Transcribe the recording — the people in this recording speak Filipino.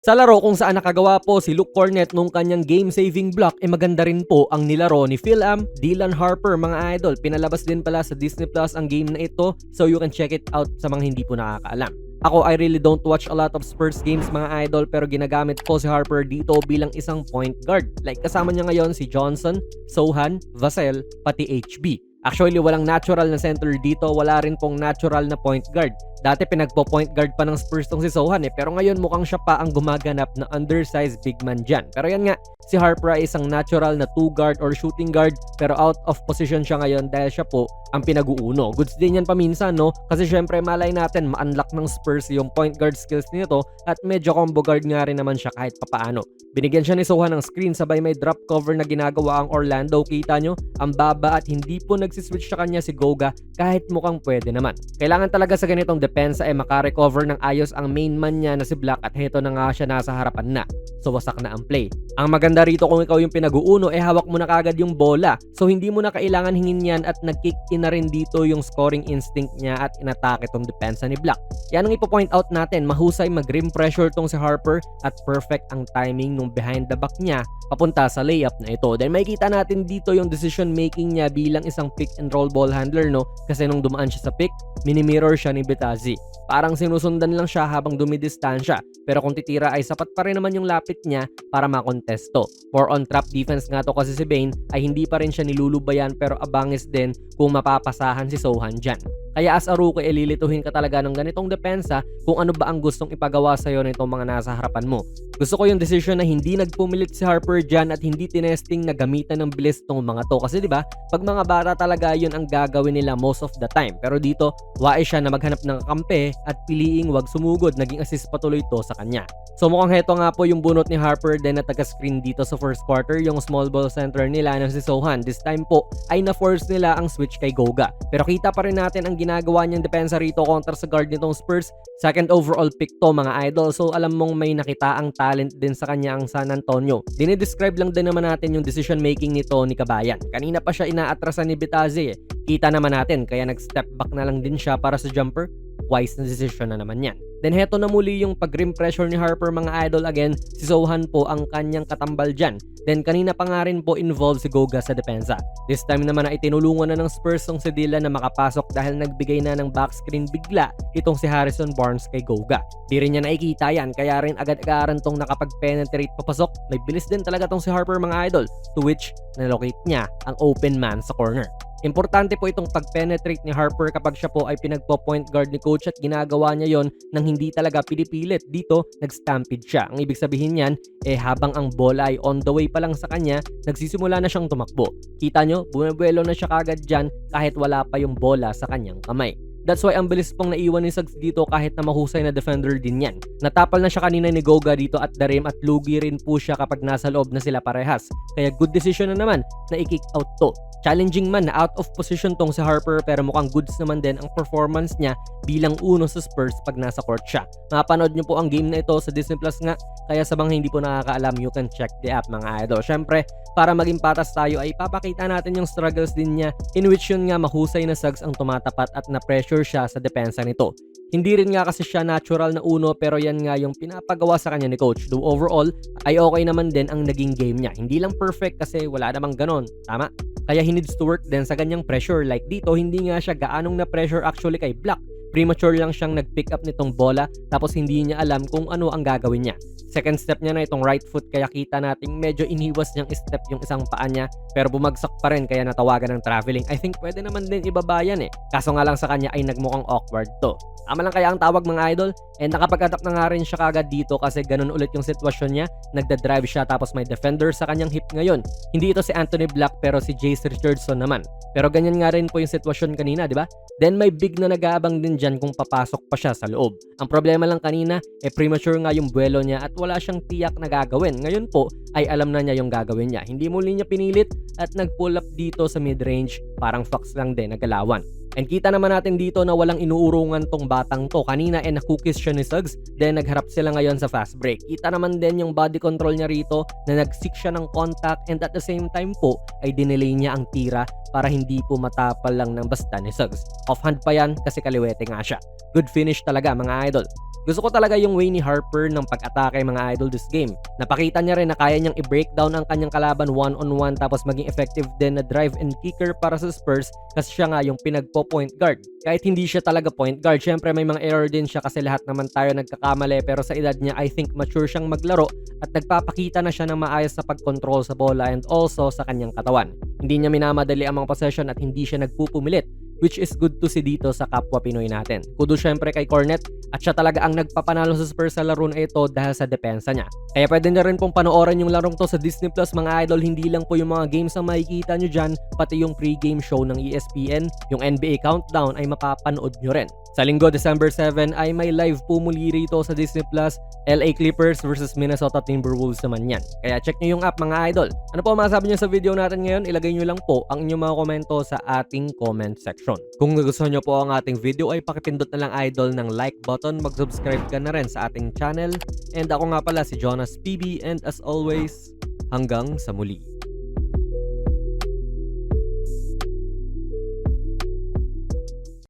Sa laro kung saan nakagawa po si Luke Cornet nung kanyang game-saving block, eh maganda rin po ang nilaro ni Phil Am, Dylan Harper mga idol. Pinalabas din pala sa Disney Plus ang game na ito so you can check it out sa mga hindi po nakakaalam. Ako, I really don't watch a lot of Spurs games mga idol pero ginagamit po si Harper dito bilang isang point guard. Like kasama niya ngayon si Johnson, Sohan, Vassell, pati HB. Actually, walang natural na center dito, wala rin pong natural na point guard. Dati pinagpo-point guard pa ng Spurs tong si Sohan eh, pero ngayon mukhang siya pa ang gumaganap na undersized big man dyan. Pero yan nga, si Harper ay isang natural na two guard or shooting guard, pero out of position siya ngayon dahil siya po ang pinag-uuno. Goods din yan paminsan, no? Kasi syempre malay natin ma-unlock ng Spurs yung point guard skills nito at medyo combo guard nga rin naman siya kahit papaano. Binigyan siya ni Sohan ng screen sabay may drop cover na ginagawa ang Orlando. Kita nyo, ang baba at hindi po nagsiswitch sa kanya si Goga kahit mukhang pwede naman. Kailangan talaga sa ganitong depensa ay makarecover ng ayos ang main man niya na si Black at heto na nga siya nasa harapan na. So wasak na ang play. Ang maganda rito kung ikaw yung pinag-uuno eh hawak mo na kagad yung bola. So hindi mo na kailangan hingin yan at nag-kick in na rin dito yung scoring instinct niya at inatake tong depensa ni Black. Yan ang ipo-point out natin. Mahusay mag-rim pressure tong si Harper at perfect ang timing nung behind the back niya papunta sa layup na ito. Then makikita natin dito yung decision making niya bilang isang pick and roll ball handler no kasi nung dumaan siya sa pick, mini-mirror siya ni Betazi. Parang sinusundan lang siya habang dumidistansya. Pero kung titira ay sapat pa rin naman yung lapit niya para makontesto. For on trap defense nga to kasi si Bane ay hindi pa rin siya nilulubayan pero abangis din kung mapapasahan si Sohan dyan. Kaya as a rookie, ililituhin ka talaga ng ganitong depensa kung ano ba ang gustong ipagawa sa'yo nitong mga nasa harapan mo. Gusto ko yung decision na hindi nagpumilit si Harper dyan at hindi tinesting na gamitan ng bilis tong mga to. Kasi 'di ba pag mga bata talaga yun ang gagawin nila most of the time. Pero dito, wae siya na maghanap ng kampe at piliing wag sumugod. Naging assist patuloy to sa kanya. So mukhang heto nga po yung bunot ni Harper din na taga-screen dito sa first quarter, yung small ball center nila na si Sohan. This time po ay na-force nila ang switch kay Goga. Pero kita pa rin natin ang ginagawa niyang depensa rito kontra sa guard nitong Spurs. Second overall pick to mga idol. So alam mong may nakita ang talent din sa kanya ang San Antonio. Dinidescribe lang din naman natin yung decision making ni Kabayan. Kanina pa siya inaatrasan ni Bitaze eh. Kita naman natin kaya nag-step back na lang din siya para sa jumper. Wise na decision na naman yan. Then heto na muli yung pag-rim pressure ni Harper mga idol again. Si Sohan po ang kanyang katambal dyan. Then kanina pa nga rin po involved si Goga sa depensa. This time naman ay tinulungan na ng Spurs tong si Dilla na makapasok dahil nagbigay na ng backscreen bigla itong si Harrison Barnes kay Goga. Di rin niya nakikita yan kaya rin agad-agaran tong nakapag-penetrate papasok. May bilis din talaga tong si Harper mga idol to which nalocate niya ang open man sa corner. Importante po itong pag-penetrate ni Harper kapag siya po ay pinagpo-point guard ni coach at ginagawa niya yon nang hindi talaga pinipilit. Dito, nag-stampede siya. Ang ibig sabihin niyan, eh habang ang bola ay on the way pa lang sa kanya, nagsisimula na siyang tumakbo. Kita nyo, bumabuelo na siya kagad dyan kahit wala pa yung bola sa kanyang kamay. That's why ang bilis pong naiwan ni Suggs dito kahit na mahusay na defender din yan. Natapal na siya kanina ni Goga dito at the at lugi rin po siya kapag nasa loob na sila parehas. Kaya good decision na naman na i-kick out to. Challenging man na out of position tong si Harper pero mukhang goods naman din ang performance niya bilang uno sa Spurs pag nasa court siya. Mapanood niyo po ang game na ito sa Disney Plus nga kaya sa mga hindi po nakakaalam you can check the app mga idol. Syempre para maging patas tayo ay papakita natin yung struggles din niya in which yun nga mahusay na Suggs ang tumatapat at na-pressure siya sa depensa nito. Hindi rin nga kasi siya natural na uno pero yan nga yung pinapagawa sa kanya ni coach. Though overall ay okay naman din ang naging game niya. Hindi lang perfect kasi wala namang ganon. Tama? Kaya he needs to work din sa ganyang pressure. Like dito, hindi nga siya gaanong na pressure actually kay Black. Premature lang siyang nag-pick up nitong bola tapos hindi niya alam kung ano ang gagawin niya. Second step niya na itong right foot kaya kita nating medyo iniwas niyang step yung isang paa niya pero bumagsak pa rin kaya natawagan ng traveling. I think pwede naman din ibabayan eh. Kaso nga lang sa kanya ay nagmukhang awkward to. Tama lang kaya ang tawag mga idol? And nakapag-adapt na nga rin siya kagad dito kasi ganun ulit yung sitwasyon niya. Nagda-drive siya tapos may defender sa kanyang hip ngayon. Hindi ito si Anthony Black pero si Jace Richardson naman. Pero ganyan nga rin po yung sitwasyon kanina, di ba? Then may big na nag-aabang din dyan kung papasok pa siya sa loob. Ang problema lang kanina, eh premature nga yung buwelo niya at wala siyang tiyak na gagawin. Ngayon po, ay alam na niya yung gagawin niya. Hindi muli niya pinilit at nag-pull up dito sa mid-range, parang fox lang din, nagalawan. And kita naman natin dito na walang inuurungan tong batang to. Kanina eh nakukis siya ni Suggs, then nagharap sila ngayon sa fast break. Kita naman din yung body control niya rito na nag-seek siya ng contact and at the same time po ay dinelay niya ang tira para hindi po matapal lang ng basta ni Suggs. Offhand pa yan kasi kaliwete nga siya. Good finish talaga mga idol. Gusto ko talaga yung way ni Harper ng pag-atake mga idol this game. Napakita niya rin na kaya niyang i-breakdown ang kanyang kalaban one-on-one tapos maging effective din na drive and kicker para sa Spurs kasi siya nga yung pinagpo-point guard. Kahit hindi siya talaga point guard, syempre may mga error din siya kasi lahat naman tayo nagkakamali pero sa edad niya I think mature siyang maglaro at nagpapakita na siya ng maayos sa pag-control sa bola and also sa kanyang katawan. Hindi niya minamadali ang mga possession at hindi siya nagpupumilit which is good to see dito sa kapwa Pinoy natin. Kudo syempre kay Cornet at siya talaga ang nagpapanalo sa Spurs sa laro na ito dahil sa depensa niya. Kaya pwede na rin pong panoorin yung larong to sa Disney Plus mga idol, hindi lang po yung mga games na makikita nyo dyan, pati yung pre-game show ng ESPN, yung NBA Countdown ay mapapanood nyo rin. Sa linggo, December 7 ay may live po muli rito sa Disney Plus, LA Clippers versus Minnesota Timberwolves naman yan. Kaya check nyo yung app mga idol. Ano po ang masasabi nyo sa video natin ngayon? Ilagay nyo lang po ang inyong mga komento sa ating comment section. Kung nagustuhan nyo po ang ating video ay pakipindot na lang idol ng like button, mag-subscribe ka na rin sa ating channel. And ako nga pala si Jonas PB and as always, hanggang sa muli.